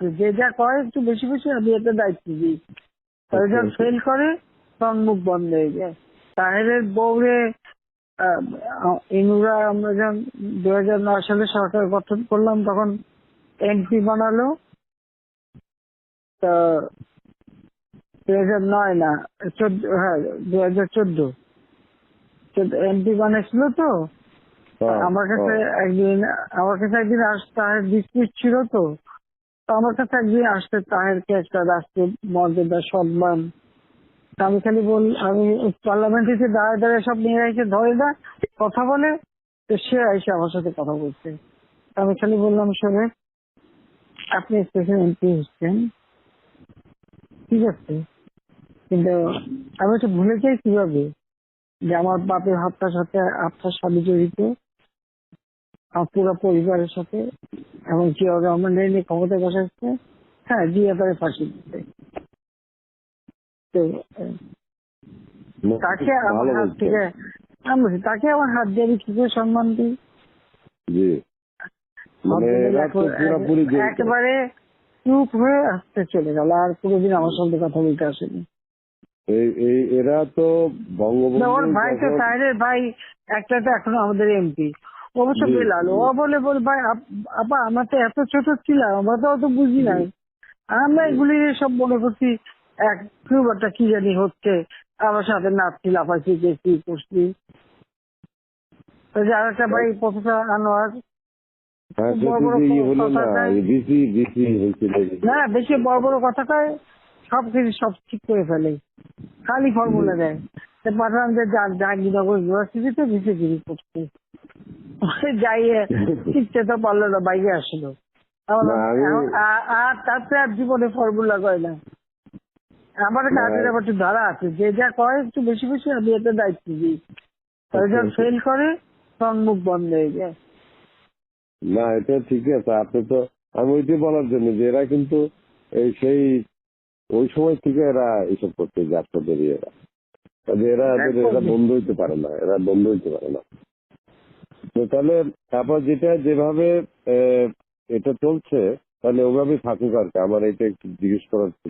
যে যা করে একটু বেশি বেশি আমি এতে দায়িত্ব দিই। আচ্ছা। ফেল করে তখন মুখ বন্ধ হয়ে যায়। তাহেরের আহ, ইনুরা আমরা যখন দু হাজার নয় সালে সরকার গঠন করলাম তখন এমপি বানালো। তা দু হাজার নয় না চোদ্দ হ্যাঁ দু হাজার চোদ্দ এমপি বানিয়েছিল তো। আমার কাছে একদিন আমার কাছে একদিন আস তাহের ডিসপিউট ছিল তো। আমার কাছে একদিন আসতে তাহেরকে একটা রাষ্ট্রীয় মর্যাদা সম্মান। আমি খালি বল, আমি পার্লামেন্টে এসে দাঁড়ায় দাঁড়ায় সব নিয়ে এসে ধরে না কথা বলে, তো সে এসে আমার সাথে কথা বলছে। আমি খালি বললাম শোনে আপনি স্পেশাল এমপি হচ্ছেন। ঠিক আছে। কিন্তু আমি তো ভুলে যাই কীভাবে যে আমার বাপের হাতটার সাথে আপনার সাথে জড়িত। আমার পুরো পরিবারের সাথে এবং জিয়া রহমান নিয়ে ক্ষমতায় বসাচ্ছে হ্যাঁ জিয়া তাকে ফাঁসি দিতে। তো তাকে আমার হাত থেকে আমি তাকে আমার হাত দিয়ে আমি কি করে সম্মান দিই? মানে। একেবারে চুপ হয়ে আসতে চলে গেল আর কোনোদিন আমার সঙ্গে কথা বলতে আসেনি। এই এরা তো বঙ্গবন্ধু ভাই তো তাহেরের ভাই একটা তো এখনও আমাদের এমপি। অবশ্য বেলাল। ও বলে বল ভাই আপ- আপা আমরা তো এত ছোট ছিলাম আমরা তো অত বুঝি নাই। আমরা এগুলি সব মনে করছি এক একটা কি জানি হচ্ছে আমার সাথে নাচছি লাফাচ্ছি গেছি করছি। যে আরেকটা ভাই প্রফেসর আনোয়ার না বেশি বড় বড় কথা কয় সব কিছু সব ঠিক করে ফেলে। খালি ফর্মুলা দেয়। তো পাঠালাম যে যা- জাহাঙ্গীরনগর ইউনিভার্সিটিতে বিসিগিরি করছে। যাইয়ে শিখতে তো পারল না বাইরে আসলো। আর তাতে আর জীবনে ফর্মুলা কয় না। আমার কাজের আবার একটু ধারা আছে যে যা করে একটু বেশি বেশি আমি এতে দায়িত্ব দিই। তারা যখন আচ্ছা। ফেল করে তখন মুখ বন্ধ হয়ে যায়। না এটা ঠিক আছে আপনি তো আমি ওইটাই বলার জন্য যে এরা কিন্তু এই সেই ওই সময় থেকে এরা এইসব করতে যাত্রা বেরিয়ে এরা। এরা বন্ধ হইতে পারে না এরা বন্ধ হইতে পারে না। তো তাহলে তারপর যেটা, যেভাবে এটা চলছে, তাহলে ওভাবেই থাকুক আর কি। আমার এটা একটু জিজ্ঞেস করার ছিল।